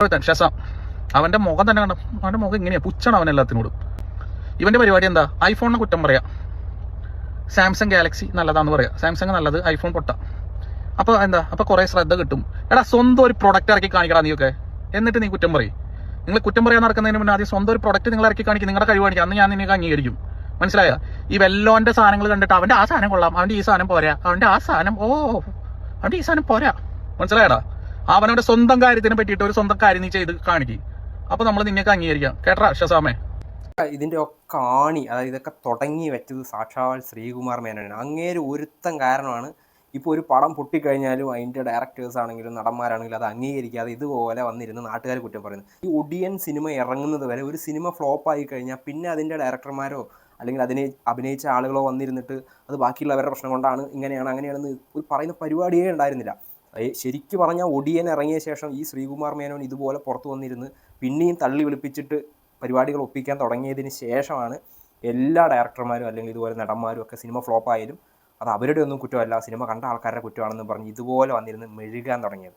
Shazam അവന്റെ മുഖം തന്നെ കണ്ട? അവന്റെ മുഖം ഇങ്ങനെയാ. പുച്ഛണം അവൻ എല്ലാത്തിനോടും. ഇവന്റെ പരിപാടി എന്താ? ഐഫോണിനെ കുറ്റം പറയാം. സാംസങ് ഗാലക്സി നല്ലതാന്ന് പറയാം. സാംസങ് നല്ലത് ഐഫോൺ പൊട്ട. അപ്പോൾ എന്താ? അപ്പോൾ കുറേ ശ്രദ്ധ കിട്ടും. എടാ സ്വന്തം ഒരു പ്രൊഡക്റ്റ് ഇറക്കി കാണിക്കടാ നീയൊക്കെ. എന്നിട്ട് നീ കുറ്റം പറയും. നിങ്ങൾ കുറ്റം പറയാൻ നടക്കുന്നതിന് മുന്നേ ആദ്യം സ്വന്തം ഒരു പ്രൊഡക്റ്റ് നിങ്ങൾ ഇറക്കി കാണിക്കും. നിങ്ങളുടെ കഴിവ് കാണിക്കും. അന്ന് ഞാൻ നിന്നെ അംഗീകരിക്കും. മനസ്സിലായോ? ഈ വെല്ലോന്റെ സാധനങ്ങൾ കണ്ടിട്ട് അവന്റെ ആ സാധനം കൊള്ളാം. അവന്റെ ഈ സാധനം പോരാ. അവന്റെ ആ സാധനം ഓ അവന്റെ ഈ സാധനം പോരാ. മനസ്സിലായടാ? അവനവന്റെ സ്വന്തം കാര്യത്തിനെ പറ്റിയിട്ട് ഒരു സ്വന്തം കാര്യം നീ ചെയ്ത് കാണിക്കും. അപ്പൊ നമ്മൾ നിന്നെയൊക്കെ അംഗീകരിക്കാം. കേട്ടാ ഷസാമേ? ഇതിന്റെ ഒക്കെ ആണി അതായത് ഇതൊക്കെ തുടങ്ങി വെച്ചത് സാക്ഷാൽ ശ്രീകുമാർ മേനോനാണ്. അങ്ങേര് ഒരുത്തം കാരണമാണ് ഇപ്പോൾ ഒരു പടം പൊട്ടിക്കഴിഞ്ഞാലും അതിന്റെ ഡയറക്ടേഴ്സ് ആണെങ്കിലും നടന്മാരാണെങ്കിലും അത് അംഗീകരിക്കാതെ ഇതുപോലെ വന്നിരുന്ന് നാട്ടുകാർ കുറ്റം പറയുന്നു ഈ ഒടിയൻ സിനിമ ഇറങ്ങുന്നത് വരെ ഒരു സിനിമ ഫ്ലോപ്പ് ആയി കഴിഞ്ഞാൽ പിന്നെ അതിന്റെ ഡയറക്ടർമാരോ അല്ലെങ്കിൽ അതിനെ അഭിനയിച്ച ആളുകളോ വന്നിരുന്നിട്ട് അത് ബാക്കിയുള്ളവരുടെ പ്രശ്നം കൊണ്ടാണ് ഇങ്ങനെയാണ് അങ്ങനെയാണെന്ന് ഒരു പറയുന്ന പരിപാടിയേ ഉണ്ടായിരുന്നില്ല. ശരിക്കും പറഞ്ഞാൽ ഒടിയൻ ഇറങ്ങിയ ശേഷം ഈ ശ്രീകുമാർ മേനോൻ ഇതുപോലെ പുറത്തു വന്നിരുന്ന് പിന്നെയും തള്ളി വിളിപ്പിച്ചിട്ട് പരിപാടികൾ ഒപ്പിക്കാൻ തുടങ്ങിയതിന് ശേഷമാണ് എല്ലാ ഡയറക്ടർമാരും അല്ലെങ്കിൽ ഇതുപോലെ നടന്മാരും ഒക്കെ സിനിമ ഫ്ലോപ്പായാലും അത് അവരുടെ ഒന്നും കുറ്റമല്ല. സിനിമ കണ്ട ആൾക്കാരുടെ കുറ്റമാണെന്ന് പറഞ്ഞ് ഇതുപോലെ വന്നിരുന്ന് മെഴുകാൻ തുടങ്ങിയത്.